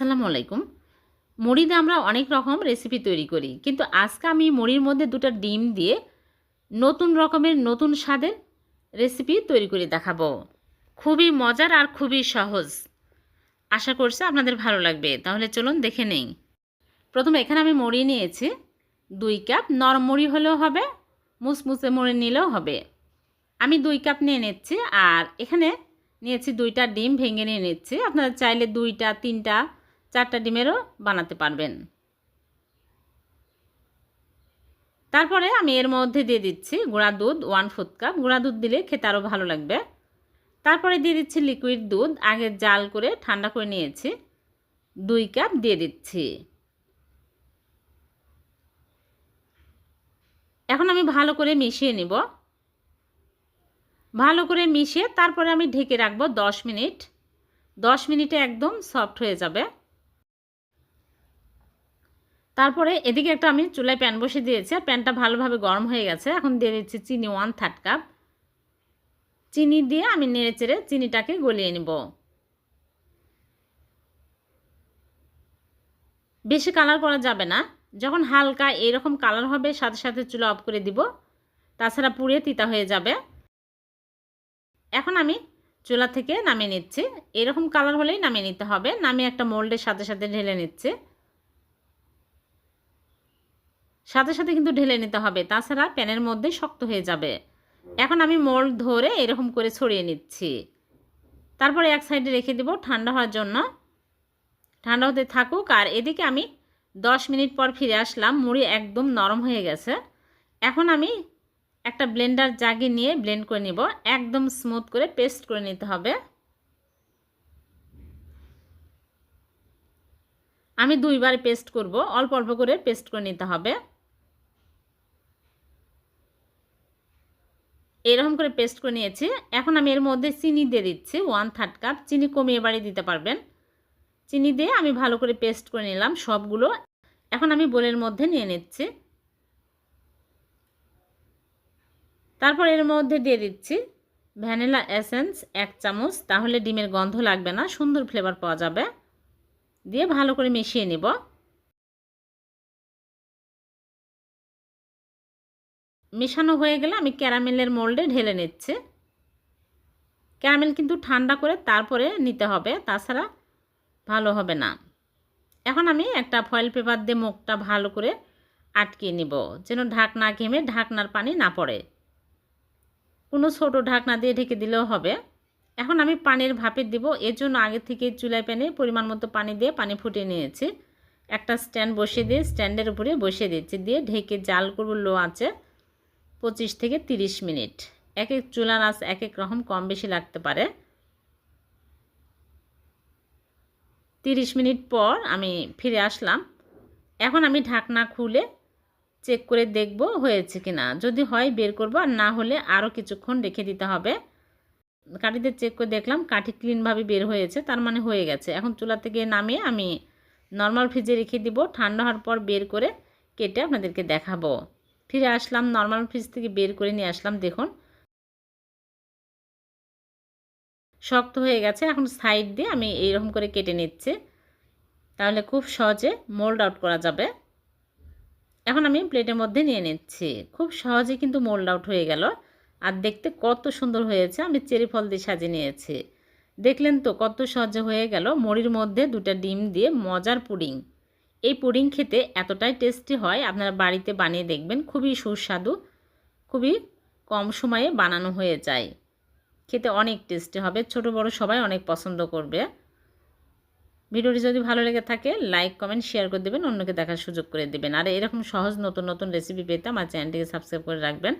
আসসালামু আলাইকুম। মুড়িতে আমরা অনেক রকম রেসিপি তৈরি করি, কিন্তু আজকে আমি মুড়ির মধ্যে দুটো ডিম দিয়ে নতুন রকমের নতুন স্বাদের রেসিপি তৈরি করে দেখাবো। খুবই মজার আর খুবই সহজ। আশা করছি আপনাদের ভালো লাগবে। তাহলে চলুন দেখে নেই। প্রথমে এখানে আমি মুড়ি নিয়েছি। দুই কাপ নরম মুড়ি হলেও হবে, মুসমুসে মুড়ি নিলেও হবে। আমি দুই কাপ নিয়ে নিচ্ছি আর এখানে নিয়েছি দুইটা ডিম ভেঙে নিয়ে নিচ্ছি। আপনারা চাইলে দুইটা, তিনটা চারটা ডিমেরও বানাতে পারবেন। তারপরে আমি এর মধ্যে দিয়ে দিচ্ছি গুঁড়া দুধ ওয়ান ফোর্থ কাপ গুঁড়া দুধ দিলে খেতে আরও ভালো লাগবে। তারপরে দিয়ে দিচ্ছি লিকুইড দুধ। আগে জাল করে ঠান্ডা করে নিয়েছি। দুই কাপ দিয়ে দিচ্ছি। এখন আমি ভালো করে মিশিয়ে নিব। ভালো করে মিশিয়ে তারপরে আমি ঢেকে রাখব দশ মিনিট। দশ মিনিটে একদম সফট হয়ে যাবে। তারপরে এদিকে একটা আমি চুলায় প্যান বসে দিয়েছি, আর প্যানটা ভালোভাবে গরম হয়ে গেছে। এখন দিয়ে দিচ্ছি চিনি ওয়ান থার্ড কাপ চিনি দিয়ে আমি নেড়ে চেড়ে চিনিটাকে গলিয়ে নিব। বেশি কালার করা যাবে না। যখন হালকা এরকম কালার হবে, সাথে সাথে চুলা অফ করে দিব। তাছাড়া পুড়ে তিতা হয়ে যাবে। এখন আমি চুলা থেকে নামিয়ে নিচ্ছি। এরকম কালার হলেই নামিয়ে নিতে হবে। নামিয়ে একটা মোল্ডের সাথে সাথে ঢেলে নিচ্ছে। সাথে সাথে কিন্তু ঢেলে নিতে হবে। তাছাড়া প্যানের মধ্যে শক্ত হয়ে যাবে। এখন আমি মোল্ড ধরে এরকম করে ছড়িয়ে নিচ্ছি। তারপরে এক সাইডে রেখে দেব ঠান্ডা হওয়ার জন্য। ঠান্ডা হতে থাকুক। আর এদিকে আমি দশ মিনিট পর ফিরে আসলাম। মুড়ি একদম নরম হয়ে গেছে। এখন আমি একটা ব্লেন্ডার জাগে নিয়ে ব্লেন্ড করে নিব। একদম স্মুথ করে পেস্ট করে নিতে হবে। আমি দুইবার পেস্ট করব। অল্প অল্প করে পেস্ট করে নিতে হবে। এরকম করে পেস্ট করে নিয়েছি। এখন আমি এর মধ্যে চিনি দিয়ে দিচ্ছি ওয়ান থার্ড কাপ চিনি কমিয়ে বাড়িয়ে দিতে পারবেন। চিনি দিয়ে আমি ভালো করে পেস্ট করে নিলাম সবগুলো। এখন আমি বোলের মধ্যে নিয়ে নিচ্ছি। তারপর এর মধ্যে দিয়ে দিচ্ছি ভ্যানিলা এসেন্স এক চামচ। তাহলে ডিমের গন্ধ লাগবে না, সুন্দর ফ্লেভার পাওয়া যাবে। দিয়ে ভালো করে মিশিয়ে নিব। মেশানো হয়ে গেলে আমি ক্যারামেলের মোল্ডে ঢেলে নিচ্ছি। ক্যারামেল কিন্তু ঠান্ডা করে তারপরে নিতে হবে, তাছাড়া ভালো হবে না। এখন আমি একটা ফয়েল পেপার দিয়ে মুখটা ভালো করে আটকে নিব, যেন ঢাকনা ঘেমে ঢাকনার পানি না পড়ে। কোনো ছোটো ঢাকনা দিয়ে ঢেকে দিলেও হবে। এখন আমি পানির ভাপে দিব, এর জন্য আগে থেকে চুলায় প্যানে পরিমাণ মতো পানি দিয়ে পানি ফুটিয়ে নিয়েছি। একটা স্ট্যান্ড বসিয়ে দিয়ে স্ট্যান্ডের উপরে বসিয়ে দিচ্ছি, দিয়ে ঢেকে জাল করব লো আছে পঁচিশ থেকে তিরিশ মিনিট। এক এক চুলার আঁচ এক এক রকম কম বেশি লাগতে পারে। তিরিশ মিনিট পর আমি ফিরে আসলাম। এখন আমি ঢাকনা খুলে চেক করে দেখব হয়েছে কি না যদি হয় বের করব, আর না হলে আরও কিছুক্ষণ রেখে দিতে হবে। কাঠিতে চেক করে দেখলাম কাঠি ক্লিনভাবে বের হয়েছে, তার মানে হয়ে গেছে। এখন চুলা থেকে নামিয়ে আমি নর্মাল ফ্রিজে রেখে দিব। ঠান্ডা হওয়ার পর বের করে কেটে আপনাদেরকে দেখাবো। ফিরে আসলাম নর্মাল ফ্রিজ থেকে বের করে নিয়ে আসলাম, দেখুন। শক্ত হয়ে গেছে, এখন সাইড দিয়ে আমি এইরকম করে কেটে নিচ্ছি। তাহলে খুব সহজে মোল্ড আউট করা যাবে। এখন আমি প্লেটের মধ্যে নিয়ে নিচ্ছি। খুব সহজে কিন্তু মোল্ড আউট হয়ে গেল। আর দেখতে কত সুন্দর হয়েছে, আমি চেরি ফল দিয়ে সাজিয়ে নিয়েছি। দেখলেন তো কত সহজে হয়ে গেল, মুড়ির মধ্যে দুটা ডিম দিয়ে মজার পুডিং। এই পুডিং খেতে এতটাই টেস্টি হয়, আপনারা বাড়িতে বানিয়ে দেখবেন, খুবই সুস্বাদু, খুবই কম সময়ে বানানো হয়ে যায়। খেতে অনেক টেস্টি হবে, ছোট বড় সবাই অনেক পছন্দ করবে। ভিডিওটি যদি ভালো লেগে থাকে, লাইক, কমেন্ট, শেয়ার করে দেবেন, অন্যকে দেখার সুযোগ করে দেবেন। আর এরকম সহজ নতুন নতুন রেসিপি পেতে আমার চ্যানেলটিকে সাবস্ক্রাইব করে রাখবেন।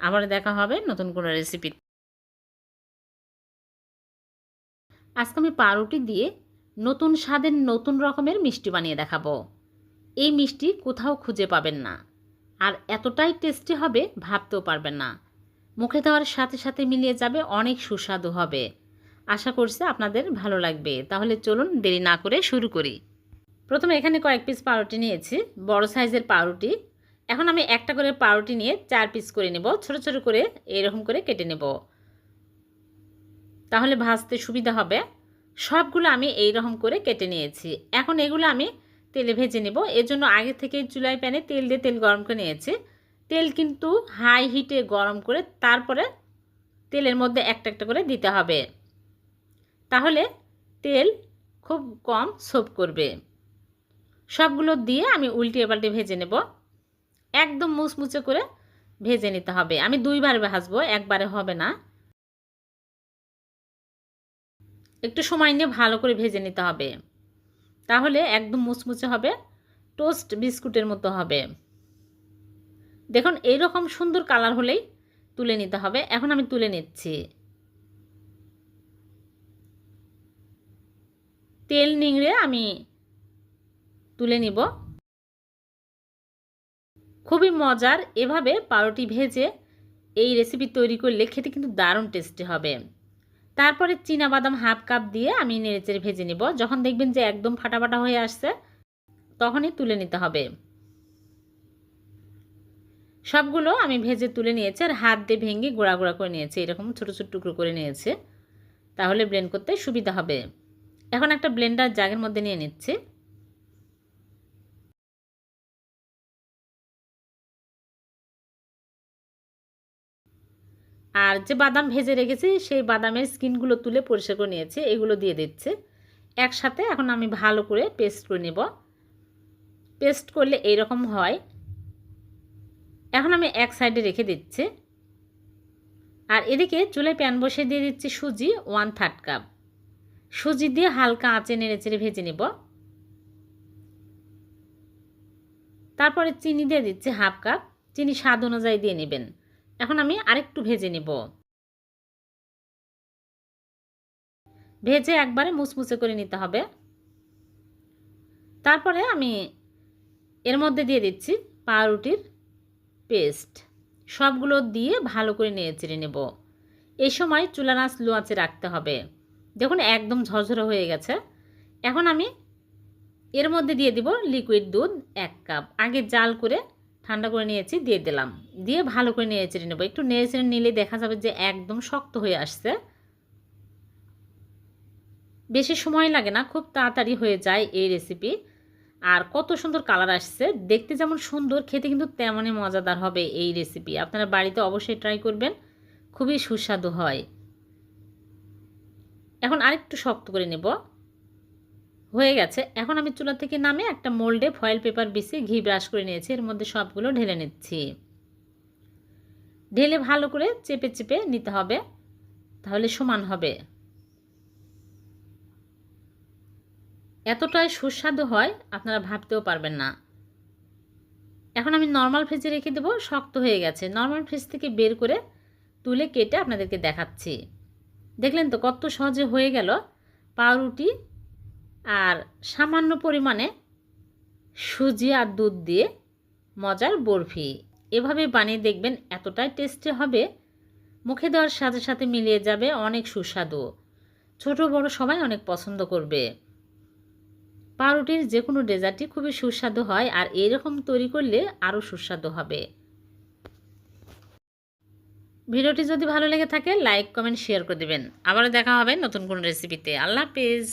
আবার দেখা হবে নতুন কোনো রেসিপি। আজকে আমি পাউরুটি দিয়ে নতুন স্বাদের নতুন রকমের মিষ্টি বানিয়ে দেখাবো। এই মিষ্টি কোথাও খুঁজে পাবেন না। আর এতটাই টেস্টি হবে ভাবতেও পারবেন না। মুখে দেওয়ার সাথে সাথে মিলিয়ে যাবে অনেক সুস্বাদু হবে। আশা করছি আপনাদের ভালো লাগবে। তাহলে চলুন দেরি না করে শুরু করি। প্রথমে এখানে কয়েক পিস পাউরুটি নিয়েছি। বড় সাইজের পাউরুটি। এখন আমি একটা করে পাউরুটি নিয়ে চার পিস করে নেব। ছোট ছোট করে এরকম করে কেটে নেব। তাহলে ভাজতে সুবিধা হবে। সবগুলো আমি এই রকম করে কেটে নিয়েছি। এখন এগুলো আমি তেলে ভেজে নেব। এর জন্য আগে থেকে চুলাই প্যানে তেল দিয়ে তেল গরম করে নিয়েছি। তেল কিন্তু হাই হিটে গরম করে তারপরে তেলের মধ্যে একটা একটা করে দিতে হবে। তাহলে তেল খুব কম সোপ করবে। সবগুলো দিয়ে আমি উল্টিয়ে পাল্টে ভেজে নেব। একদম মুচমুচে করে ভেজে নিতে হবে। আমি দুইবার ভাজবো, একবারে হবে না। একটু সময় নিয়ে ভালো করে ভেজে নিতে হবে। তাহলে একদম মুচমুচে হবে টোস্ট বিস্কুটের মতো হবে। দেখুন, এইরকম সুন্দর কালার হলেই তুলে নিতে হবে। এখন আমি তুলে নিচ্ছি। তেল নিংড়ে আমি তুলে নিব। খুবই মজার, এভাবে পাউরুটি ভেজে এই রেসিপি তৈরি করলে খেতে কিন্তু দারুণ টেস্টি হবে। তারপরে বাদাম হাফ কাপ দিয়ে আমি নেড়েচেড়ে ভেজে নেব। যখন দেখবেন যে একদম ফাটাফাটা হয়ে আসছে, তখনই তুলে নিতে হবে। সবগুলো আমি ভেজে তুলে নিয়েছি আর হাত দিয়ে ভেঙে গোড়া গোড়া করে নিয়েছি। এরকম ছোটো ছোটো টুকরো করে নিয়েছে। তাহলে ব্লেন্ড করতে সুবিধা হবে। এখন একটা ব্লেন্ডার জাগের মধ্যে নিয়ে নিচ্ছি। আর যে বাদাম ভেজে রেখেছি, সেই বাদামের স্কিনগুলো তুলে পরিষ্কার করে নিয়েছি, এগুলো দিয়ে দিচ্ছে। একসাথে এখন আমি ভালো করে পেস্ট করে নেব। পেস্ট করলে এইরকম হয়। এখন আমি এক সাইডে রেখে দিচ্ছি। আর এদিকে চুলে প্যান বসে দিয়ে দিচ্ছি সুজি, ওয়ান থার্ড কাপ। সুজি দিয়ে হালকা আঁচে নেড়ে চেড়ে ভেজে নেব। তারপরে চিনি দিয়ে দিচ্ছি হাফ কাপ। চিনি স্বাদ অনুযায়ী দিয়ে নেবেন। এখন আমি আরেকটু ভেজে নেব। ভেজে একবারে মুচমুচে করে নিতে হবে। তারপরে আমি এর মধ্যে দিয়ে দিচ্ছি পাউরুটির পেস্ট। সবগুলো দিয়ে ভালো করে নেড়ে চেড়ে নেব। এই সময় চুলা নাচ লো রাখতে হবে। দেখুন একদম ঝরঝরে হয়ে গেছে। এখন আমি এর মধ্যে দিয়ে দিব লিকুইড দুধ এক কাপ আগে জাল করে ঠান্ডা করে নিয়েছি, দিয়ে দিলাম। দিয়ে ভালো করে নেড়ে চেড়ে নেব। একটু নেড়ে চেড়ে নিলে দেখা যাবে যে একদম শক্ত হয়ে আসছে। বেশি সময় লাগে না, খুব তাড়াতাড়ি হয়ে যায় এই রেসিপি আর কত সুন্দর কালার আসছে। দেখতে যেমন সুন্দর, খেতে কিন্তু তেমনই মজাদার হবে এই রেসিপি আপনারা বাড়িতে অবশ্যই ট্রাই করবেন। খুবই সুস্বাদু হয়। এখন আরেকটু শক্ত করে নেব। হয়ে গেছে। এখন আমি চুলা থেকে নামে একটা মোল্ডে ফয়েল পেপার বিছিয়ে ঘি ব্রাশ করে নিয়েছি। এর মধ্যে সবগুলো ঢেলে নিচ্ছি। ঢেলে ভালো করে চেপে চেপে নিতে হবে, তাহলে সমান হবে। এতটাই সুস্বাদু হয়, আপনারা ভাবতেও পারবেন না। এখন আমি নর্মাল ফ্রিজে রেখে দেবো, শক্ত হয়ে গেছে। নর্মাল ফ্রিজ থেকে বের করে তুলে কেটে আপনাদেরকে দেখাচ্ছি। দেখলেন তো কত সহজে হয়ে গেল পাউরুটি আর সামান্য পরিমাণে সুজি আর দুধ দিয়ে মজার বরফি। এভাবে বানিয়ে দেখবেন এতটাই টেস্টি হবে, মুখে দেওয়ার সাথে সাথে মিলিয়ে যাবে অনেক সুস্বাদু। ছোট বড় সবাই অনেক পছন্দ করবে। পাউরুটির যে কোনো ডেজার্টই খুবই সুস্বাদু হয় আর এরকম তৈরি করলে আরও সুস্বাদু হবে। ভিডিওটি যদি ভালো লেগে থাকে, লাইক, কমেন্ট, শেয়ার করে দেবেন। আবারও দেখা হবে নতুন কোনো রেসিপিতে। আল্লাহ হাফিজ।